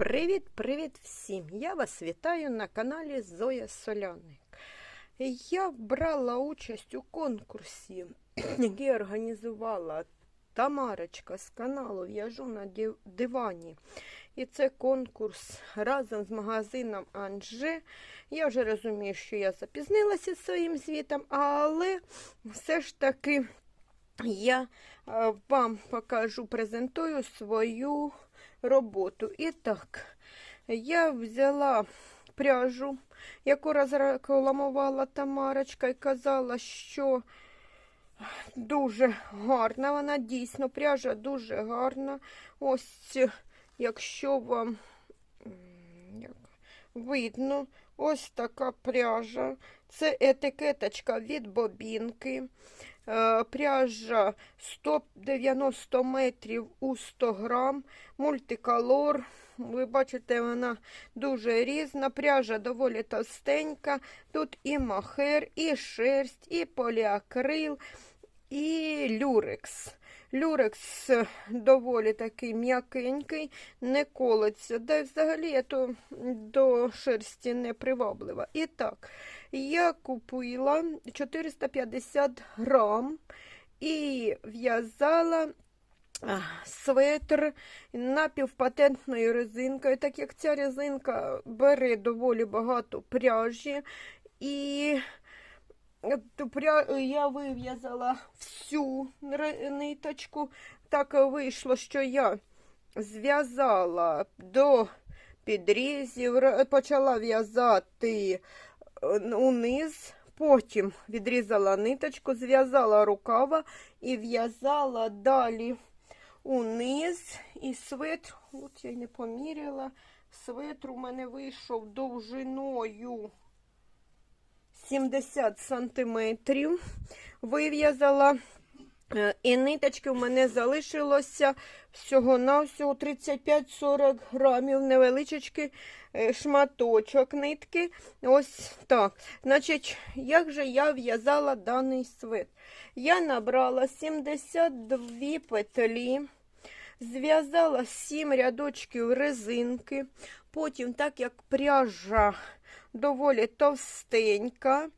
Привіт-привіт всім! Я вас вітаю на каналі Зоя Соляник. Я брала участь у конкурсі, який організувала Тамарочка з каналу В'яжу на дивані. І це конкурс разом з магазином Анже. Я вже розумію, що я запізнилася своїм звітом, але все ж таки я е, вам покажу, презентую свою роботу. І так, я взяла пряжу, яку розрекламувала Тамарочка, і казала, що дуже гарна. Вона дійсно пряжа дуже гарна. Ось, якщо вам як, видно, ось така пряжа. Це етикеточка від бобінки. Е, Пряжа 190 метрів у 100 грам, мультиколор. Ви бачите, вона дуже різна. Пряжа доволі товстенька. Тут і махер, і шерсть, і поліакрил, і люрекс. Люрекс е, доволі такий м'якенький, не колиться. Да й взагалі я то до шерсті не приваблива. І так, я купила 450 грам і в'язала светр напівпатентною резинкою, так як ця резинка бере доволі багато пряжі. І я вив'язала всю ниточку. Так вийшло, що я зв'язала до підрізів, почала в'язати е, униз, потім відрізала ниточку, зв'язала рукава і в'язала далі униз. І светр, от я не поміряла, светр у мене вийшов довжиною 70 сантиметрів. Вив'язала. Е, І ниточки у мене залишилося всього-навсього 35-40 грамів, невеличкий е, шматочок нитки. Ось так. Значить, як же я в'язала даний свит? Я набрала 72 петлі, зв'язала 7 рядочків резинки, потім, так як пряжа доволі товстенька,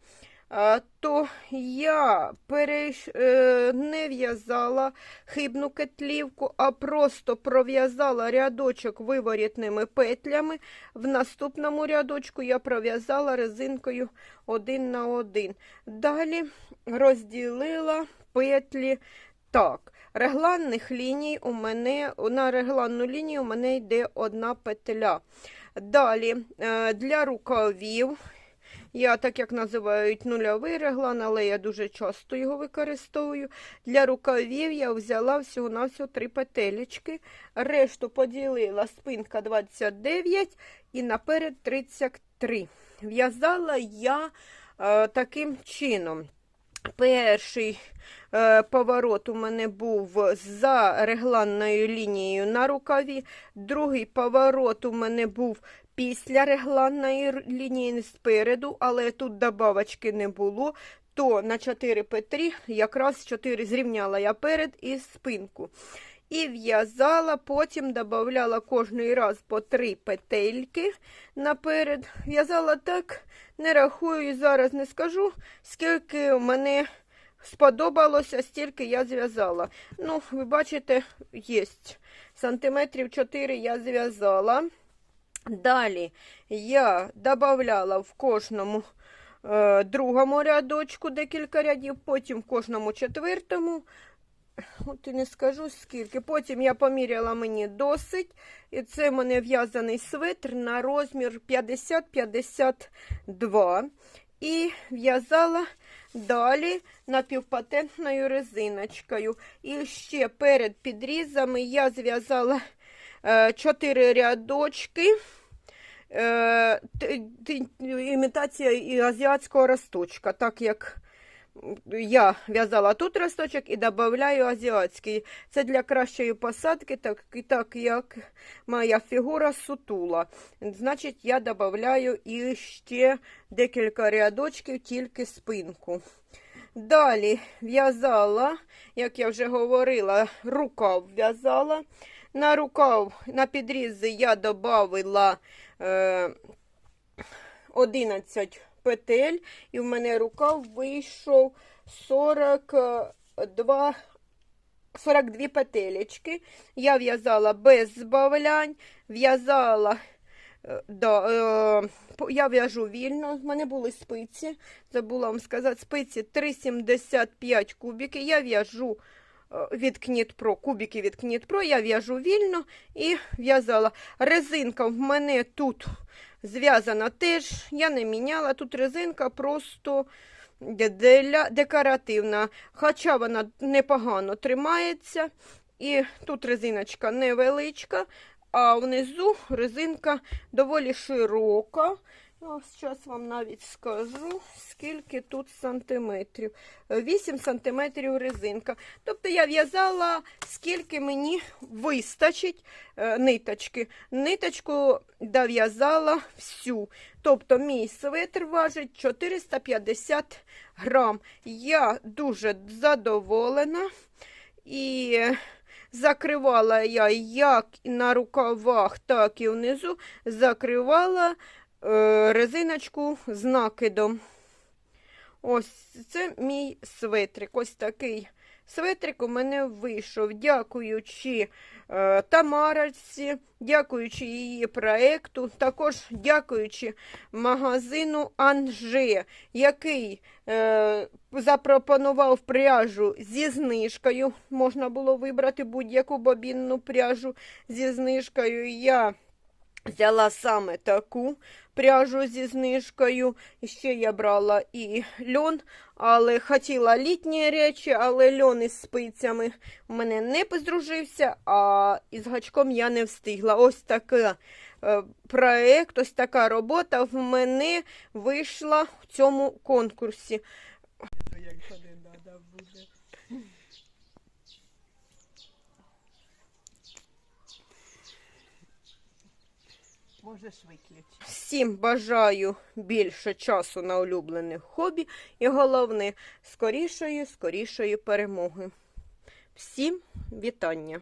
то я переш... е, не в'язала хибну кетлівку, а просто пров'язала рядочок виворітними петлями. В наступному рядочку я пров'язала резинкою один на один. Далі розділила петлі так. Регланних ліній у мене на регланну лінію у мене йде одна петля. Далі е, для рукавів. Я так як називають нульовий реглан, але я дуже часто його використовую. Для рукавів я взяла всього-навсього три петелечки. Решту поділила спинка 29 і наперед 33. В'язала я е, таким чином. Перший е, поворот у мене був за регланною лінією на рукаві, другий поворот у мене був після регланної лінії спереду, але тут добавочки не було, то на 4 петрі якраз 4 зрівняла я перед і спинку. І в'язала, потім додавала кожний раз по 3 петельки наперед. В'язала так, не рахую і зараз не скажу, скільки мене сподобалося, стільки я зв'язала. Ну, ви бачите, є сантиметрів 4 я зв'язала. Далі я додавала в кожному е, другому рядочку декілька рядів, потім в кожному четвертому. От і не скажу скільки. Потім я поміряла мені досить. І це в мене в'язаний свитр на розмір 50-52. І в'язала далі напівпатентною резиночкою. І ще перед підрізами я зв'язала 4 рядочки. Е, т- т- імітація азіатського росточка, так як я в'язала тут росточок і додаю азіатський. Це для кращої посадки, так, так як моя фігура сутула. Значить, я додаю і ще декілька рядочків, тільки спинку. Далі в'язала, як я вже говорила, рукав в'язала. На рукав, на підрізи я додавила е, 11 петель, і в мене рукав вийшов 42 42 петелечки. Я в'язала без збавлянь, в'язала, е, да, е, я в'яжу вільно, в мене були спиці, забула вам сказати, спиці 3,75 кубики. Я в'яжу е, від Pro, кубики від Pro, я в'яжу вільно і в'язала. Резинка в мене тут зв'язана теж, я не міняла, тут резинка просто декоративна, хоча вона непогано тримається. І тут резиночка невеличка, а внизу резинка доволі широка. Ось зараз вам навіть скажу, скільки тут сантиметрів. 8 сантиметрів резинка. Тобто я в'язала, скільки мені вистачить е, ниточки. Ниточку дов'язала всю. Тобто мій светр важить 450 грам. Я дуже задоволена. І закривала я як на рукавах, так і внизу. Закривала резиночку з накидом. Ось це мій светрик. Ось такий светрик у мене вийшов. Дякуючи е, Тамарочці, дякуючи її проекту, також дякуючи магазину Анже, який е, запропонував пряжу зі знижкою. Можна було вибрати будь-яку бобінну пряжу зі знижкою. Я Взяла саме таку пряжу зі знижкою. Ще я брала і льон, але хотіла літні речі, але льон із спицями у мене не поздружився, а із гачком я не встигла. Ось такий е, проект, ось така робота в мене вийшла в цьому конкурсі. Не буде. Можеш виключити. Всім бажаю більше часу на улюблене хобі і головне скорішої, скорішої перемоги. Всім вітання!